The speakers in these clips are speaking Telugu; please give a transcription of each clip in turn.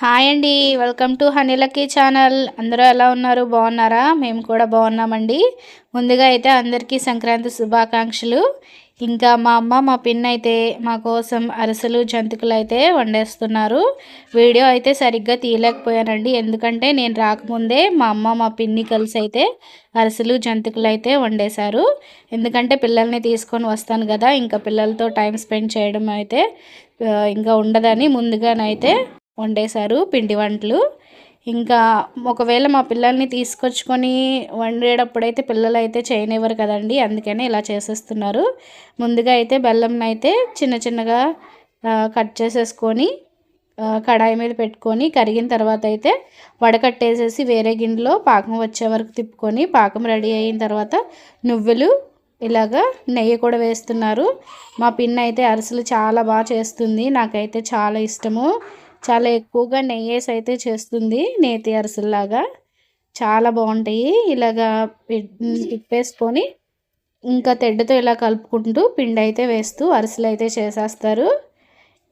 హాయ్ అండి వెల్కమ్ టు హనీలకి ఛానల్. అందరూ ఎలా ఉన్నారు? బాగున్నారా? మేము కూడా బాగున్నామండి. ముందుగా అయితే అందరికీ సంక్రాంతి శుభాకాంక్షలు. ఇంకా మా అమ్మ మా పిన్ అయితే మా కోసం అరసలు జంతికలు అయితే వండేస్తున్నారు. వీడియో అయితే సరిగ్గా తీయలేకపోయానండి. ఎందుకంటే నేను రాకముందే మా అమ్మ మా పిన్ని కలిసి అయితే అరసలు జంతికలు అయితే వండేశారు. ఎందుకంటే పిల్లల్ని తీసుకొని వస్తాను కదా ఇంకా పిల్లలతో టైం స్పెండ్ చేయడం అయితే ఇంకా ఉండదని ముందుగానైతే వండేశారు పిండి వంటలు. ఇంకా ఒకవేళ మా పిల్లల్ని తీసుకొచ్చుకొని వండేటప్పుడైతే పిల్లలు అయితే చేయనివ్వరు కదండి అందుకనే ఇలా చేసేస్తున్నారు. ముందుగా అయితే బెల్లంని అయితే చిన్న చిన్నగా కట్ చేసేసుకొని కడాయి మీద పెట్టుకొని కరిగిన తర్వాత అయితే వడకట్టేసేసి వేరే గిన్నెలో పాకం వచ్చే వరకు తిప్పుకొని పాకం రెడీ అయిన తర్వాత నువ్వులు ఇలాగా నెయ్యి కూడా వేస్తున్నారు. మా పిన్న అయితే అరిసెలు చాలా బాగా చేస్తుంది నాకైతే చాలా ఇష్టము. చాలా ఎక్కువగా నెయ్యేసి అయితే చేస్తుంది నేతి అరిసెల్లాగా. చాలా బాగుంటాయి. ఇలాగా తిప్పేసుకొని ఇంకా తెడ్డతో ఇలా కలుపుకుంటూ పిండి అయితే వేస్తూ అరిసెలు అయితే చేసేస్తారు.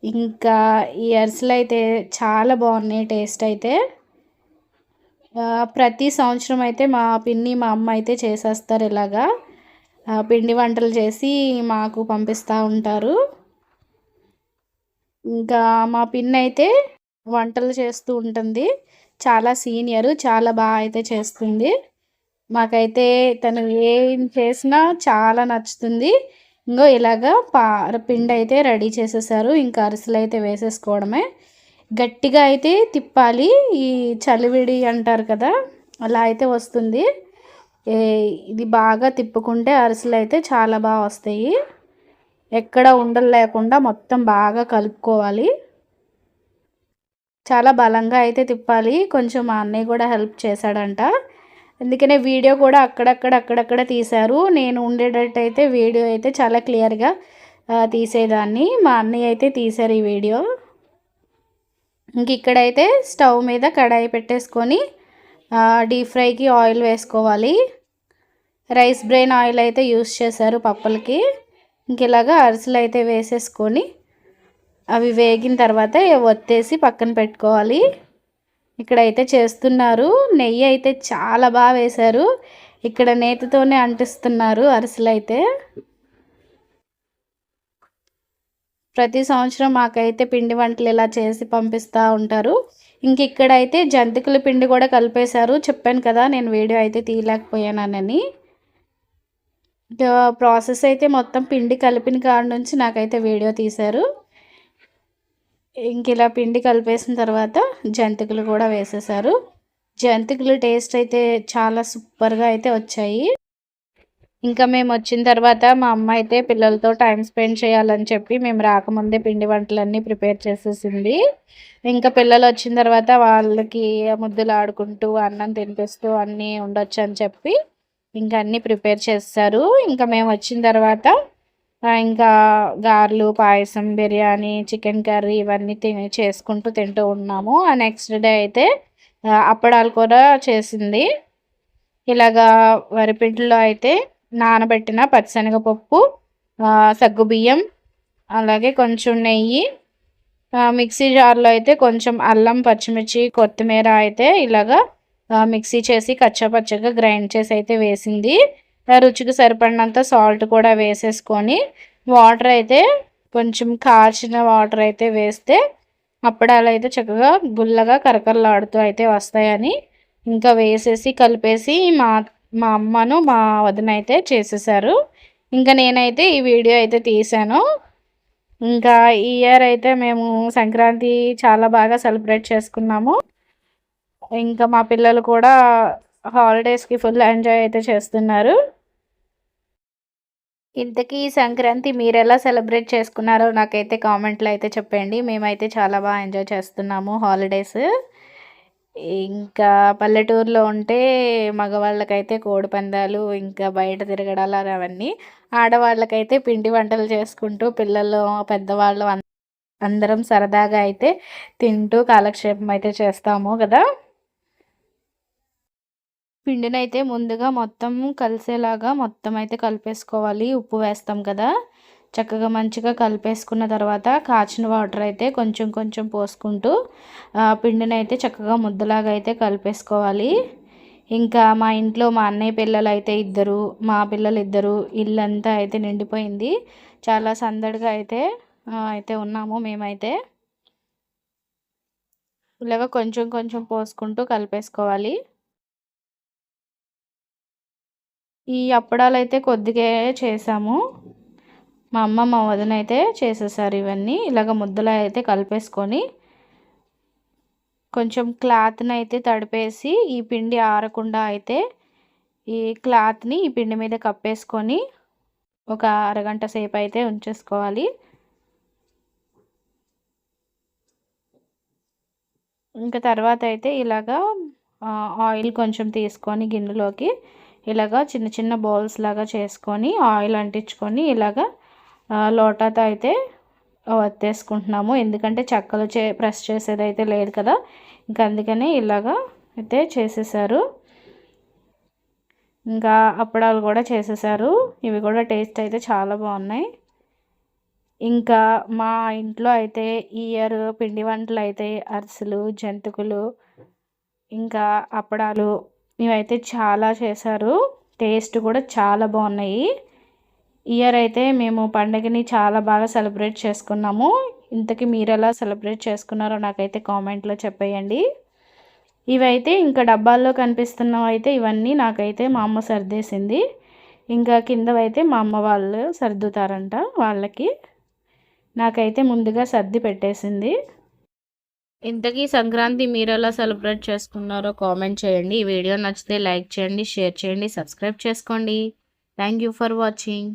ఇంకా ఈ అరిసెలు అయితే చాలా బాగున్నాయి టేస్ట్ అయితే ప్రతి సంవత్సరం అయితే మా పిన్ని మా అమ్మ అయితే చేసేస్తారు ఇలాగా. పిండి వంటలు చేసి మాకు పంపిస్తూ ఉంటారు. ఇంకా మా పిన్ అయితే వంటలు చేస్తూ ఉంటుంది. చాలా సీనియర్ చాలా బాగా అయితే చేస్తుంది. మాకైతే తను ఏం చేసినా చాలా నచ్చుతుంది. ఇంకో ఇలాగా పా పిండి అయితే రెడీ చేసేసారు. ఇంకా అరిసెలు అయితే వేసేసుకోవడమే. గట్టిగా అయితే తిప్పాలి. ఈ చలివిడి అంటారు కదా అలా అయితే వస్తుంది. ఇది బాగా తిప్పుకుంటే అరిసెలు అయితే చాలా బాగా వస్తాయి. ఎక్కడ ఉండలు లేకుండా మొత్తం బాగా కలుపుకోవాలి. చాలా బలంగా అయితే తిప్పాలి. కొంచెం మా అన్నయ్య కూడా హెల్ప్ చేశాడంట. అందుకనే వీడియో కూడా అక్కడక్కడ అక్కడక్కడ తీశారు. నేను ఉండేటట్టయితే వీడియో అయితే చాలా క్లియర్గా తీసేదాన్ని. మా అన్నయ్య అయితే తీశారు ఈ వీడియో. ఇంక ఇక్కడైతే స్టవ్ మీద కడాయి పెట్టేసుకొని డీప్ ఫ్రైకి ఆయిల్ వేసుకోవాలి. రైస్ బ్రెయిన్ ఆయిల్ అయితే యూస్ చేశారు పప్పులకి. ఇంకెలాగా అరిసెలు అయితే వేసేసుకొని అవి వేగిన తర్వాత ఒత్తేసి పక్కన పెట్టుకోవాలి. ఇక్కడైతే చేస్తున్నారు. నెయ్యి అయితే చాలా బాగా వేశారు. ఇక్కడ నేతితోనే అంటిస్తున్నారు అరిసెలు అయితే ప్రతి సంవత్సరం మాకైతే పిండి వంటలు ఇలా చేసి పంపిస్తూ ఉంటారు. ఇంక ఇక్కడైతే జంతికల పిండి కూడా కలిపేశారు. చెప్పాను కదా నేను వీడియో అయితే తీయలేకపోయానని. ప్రాసెస్ అయితే మొత్తం పిండి కలిపిన కాడ నుంచి నాకైతే వీడియో తీశారు. ఇంక ఇలా పిండి కలిపేసిన తర్వాత జంతికలు కూడా వేసేసారు జంతికలు టేస్ట్ అయితే చాలా సూపర్గా అయితే వచ్చాయి. ఇంకా మేము వచ్చిన తర్వాత మా అమ్మ అయితే పిల్లలతో టైం స్పెండ్ చేయాలని చెప్పి మేము రాకముందే పిండి వంటలన్నీ ప్రిపేర్ చేసేసింది. ఇంకా పిల్లలు వచ్చిన తర్వాత వాళ్ళకి ముద్దులు ఆడుకుంటూ అన్నం తినిపిస్తూ అన్నీ ఉండొచ్చు అని చెప్పి ఇంకా అన్నీ ప్రిపేర్ చేస్తారు. ఇంకా మేము వచ్చిన తర్వాత ఇంకా గారెలు పాయసం బిర్యానీ చికెన్ కర్రీ ఇవన్నీ తిని చేసుకుంటూ తింటూ ఉన్నాము. ఆ నెక్స్ట్ డే అయితే అప్పడాలు కూడా చేసింది. ఇలాగా వరిపిండిలో అయితే నానబెట్టిన పచ్చిశనగపప్పు సగ్గుబియ్యం అలాగే కొంచెం నెయ్యి మిక్సీ జార్లో అయితే కొంచెం అల్లం పచ్చిమిర్చి కొత్తిమీర అయితే ఇలాగా మిక్సీ చేసి కచ్చపచ్చగా గ్రైండ్ చేసి అయితే వేసింది. రుచికి సరిపడినంత సాల్ట్ కూడా వేసేసుకొని వాటర్ అయితే కొంచెం కాల్చిన వాటర్ అయితే వేస్తే అప్పడాలు అయితే చక్కగా గుల్లగా కరకరలాడుతూ అయితే వస్తాయని ఇంకా వేసేసి కలిపేసి మా మా అమ్మను మా వదిన అయితే చేసేసారు. ఇంకా నేనైతే ఈ వీడియో అయితే తీసాను. ఇంకా ఈ ఇయర్ అయితే మేము సంక్రాంతి చాలా బాగా సెలబ్రేట్ చేసుకున్నాము. ఇంకా మా పిల్లలు కూడా హాలిడేస్కి ఫుల్ ఎంజాయ్ అయితే చేస్తున్నారు. ఇంతకీ సంక్రాంతి మీరు ఎలా సెలబ్రేట్ చేసుకున్నారో నాకైతే కామెంట్లో అయితే చెప్పండి. మేమైతే చాలా బాగా ఎంజాయ్ చేస్తున్నాము హాలిడేస్. ఇంకా పల్లెటూరులో ఉంటే మగవాళ్ళకైతే కోడి పందాలు ఇంకా బయట తిరగడాలు అవన్నీ. ఆడవాళ్ళకైతే పిండి వంటలు చేసుకుంటూ పిల్లలు పెద్దవాళ్ళు అందరం సరదాగా అయితే తింటూ కాలక్షేపం అయితే చేస్తాము కదా. పిండినైతే ముందుగా మొత్తం కలిసేలాగా మొత్తం అయితే కలిపేసుకోవాలి. ఉప్పు వేస్తాం కదా. చక్కగా మంచిగా కలిపేసుకున్న తర్వాత కాచిన వాటర్ అయితే కొంచెం కొంచెం పోసుకుంటూ పిండిని అయితే చక్కగా ముద్దలాగా అయితే కలిపేసుకోవాలి. ఇంకా మా ఇంట్లో మా అన్నయ్య పిల్లలు అయితే ఇద్దరు మా పిల్లలు ఇద్దరు ఇల్లంతా అయితే నిండిపోయింది. చాలా సందడిగా అయితే అయితే ఉన్నాము మేమైతే. ఇలాగ కొంచెం కొంచెం పోసుకుంటూ కలిపేసుకోవాలి. ఈ అప్పడాలు అయితే కొద్దిగా చేసాము. మా అమ్మ మా వదిన అయితే చేసేసారు ఇవన్నీ. ఇలాగ ముద్దలు అయితే కలిపేసుకొని కొంచెం క్లాత్ని అయితే తడిపేసి ఈ పిండి ఆరకుండా అయితే ఈ క్లాత్ని ఈ పిండి మీద కప్పేసుకొని ఒక అరగంట సేపు అయితే ఉంచేసుకోవాలి. ఇంకా తర్వాత అయితే ఇలాగా ఆయిల్ కొంచెం తీసుకొని గిన్నెలోకి ఇలాగా చిన్న చిన్న బౌల్స్ లాగా చేసుకొని ఆయిల్ అంటించుకొని ఇలాగా లోటాతో అయితే వత్తేసుకుంటున్నాము. ఎందుకంటే చెక్కలు చే ప్రెస్ చేసేది అయితే లేదు కదా. ఇంకా అందుకనే ఇలాగా అయితే చేసేసారు. ఇంకా అప్పడాలు కూడా చేసేసారు. ఇవి కూడా టేస్ట్ అయితే చాలా బాగున్నాయి. ఇంకా మా ఇంట్లో అయితే ఇయర్ పిండి వంటలు అయితే అరిసెలు జంతికలు ఇంకా అప్పడాలు ఇవైతే చాలా చేశారు. టేస్ట్ కూడా చాలా బాగున్నాయి. ఇయర్ అయితే మేము పండగని చాలా బాగా సెలబ్రేట్ చేసుకున్నాము. ఇంతకీ మీరు ఎలా సెలబ్రేట్ చేసుకున్నారో నాకైతే కామెంట్లో చెప్పేయండి. ఇవైతే ఇంకా డబ్బాల్లో కనిపిస్తున్నవి అయితే ఇవన్నీ నాకైతే మా అమ్మ సర్దేసింది. ఇంకా కిందవైతే మా అమ్మ వాళ్ళు సర్దుతారంట వాళ్ళకి. నాకైతే ముందుగా సర్ది పెట్టేసింది. ఇంతకీ సంక్రాంతి మీరు ఎలా సెలబ్రేట్ చేసుకున్నారో కామెంట్ చేయండి. ఈ వీడియో నచ్చితే లైక్ చేయండి షేర్ చేయండి సబ్స్క్రైబ్ చేసుకోండి. Thank you for watching.